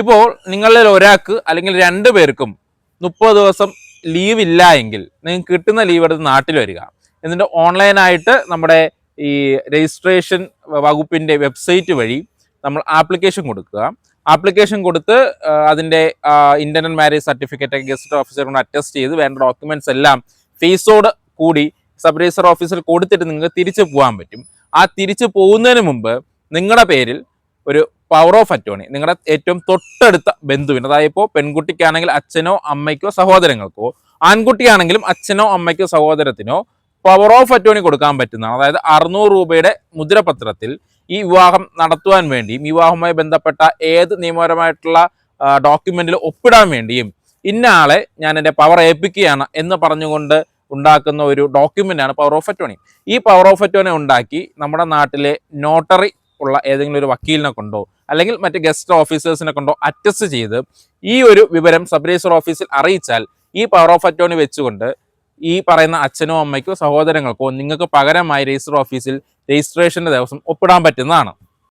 ഇപ്പോൾ നിങ്ങളിൽ ഒരാൾക്ക് അല്ലെങ്കിൽ രണ്ടു പേർക്കും മുപ്പത് ദിവസം ലീവ് ഇല്ല എങ്കിൽ നിങ്ങൾക്ക് കിട്ടുന്ന ലീവ് എടുത്ത് നാട്ടിൽ വരിക. എന്നിട്ട് ഓൺലൈനായിട്ട് നമ്മുടെ ഈ രജിസ്ട്രേഷൻ വകുപ്പിന്റെ വെബ്സൈറ്റ് വഴി നമ്മൾ ആപ്ലിക്കേഷൻ കൊടുക്കുക. ആപ്ലിക്കേഷൻ കൊടുത്ത് അതിന്റെ internal marriage certificate gazetted officer കൊണ്ട് അറ്റസ്റ്റ് ചെയ്ത് വേണ്ട ഡോക്യുമെന്റ്സ് എല്ലാം ഫീസോട് കൂടി സബ് രജിസ്റ്റർ ഓഫീസിൽ കൊടുത്തിട്ട് നിങ്ങൾക്ക് തിരിച്ചു പോകാൻ പറ്റും. ആ തിരിച്ചു പോകുന്നതിന് മുമ്പ് നിങ്ങളുടെ പേരിൽ ഒരു പവർ ഓഫ് അറ്റോണി നിങ്ങളുടെ ഏറ്റവും തൊട്ടടുത്ത ബന്ധുവിന് അതായത് ഇപ്പോൾ പെൺകുട്ടിക്കാണെങ്കിൽ അച്ഛനോ അമ്മയ്ക്കോ സഹോദരങ്ങൾക്കോ ആൺകുട്ടിയാണെങ്കിലും അച്ഛനോ അമ്മയ്ക്കോ സഹോദരത്തിനോ പവർ ഓഫ് അറ്റോണി കൊടുക്കാൻ പറ്റുന്നതാണ്. അതായത് അറുന്നൂറ് രൂപയുടെ മുദ്രപത്രത്തിൽ ഈ വിവാഹം നടത്തുവാൻ വേണ്ടിയും വിവാഹവുമായി ബന്ധപ്പെട്ട ഏത് നിയമപരമായിട്ടുള്ള ഡോക്യുമെന്റിൽ ഒപ്പിടാൻ വേണ്ടിയും ഇന്ന ആളെ ഞാൻ എന്റെ പവർ ഏൽപ്പിക്കുകയാണ് എന്ന് പറഞ്ഞുകൊണ്ട് ഉണ്ടാക്കുന്ന ഒരു ഡോക്യുമെന്റാണ് പവർ ഓഫ് അറ്റോണി ഈ പവർ ഓഫ് അറ്റോണി ഉണ്ടാക്കി നമ്മുടെ നാട്ടിലെ നോട്ടറി ഉള്ള ഏതെങ്കിലും ഒരു വക്കീലിനെ കൊണ്ടോ അല്ലെങ്കിൽ മറ്റ് ഗസ്റ്റ് ഓഫീസേഴ്സിനെ കൊണ്ടോ അറ്റസ്റ്റ് ചെയ്ത് ഈ ഒരു വിവരം സബ് രജിസ്റ്റർ ഓഫീസിൽ അറിയിച്ചാൽ ഈ പവർ ഓഫ് അറ്റോണി വെച്ചുകൊണ്ട് ഈ പറയുന്ന അച്ഛനോ അമ്മയ്ക്കോ സഹോദരങ്ങൾക്കോ നിങ്ങൾക്ക് പകരമായി രജിസ്റ്റർ ഓഫീസിൽ രജിസ്ട്രേഷന്റെ ദിവസം ഒപ്പിടാൻ പറ്റുന്നതാണ്.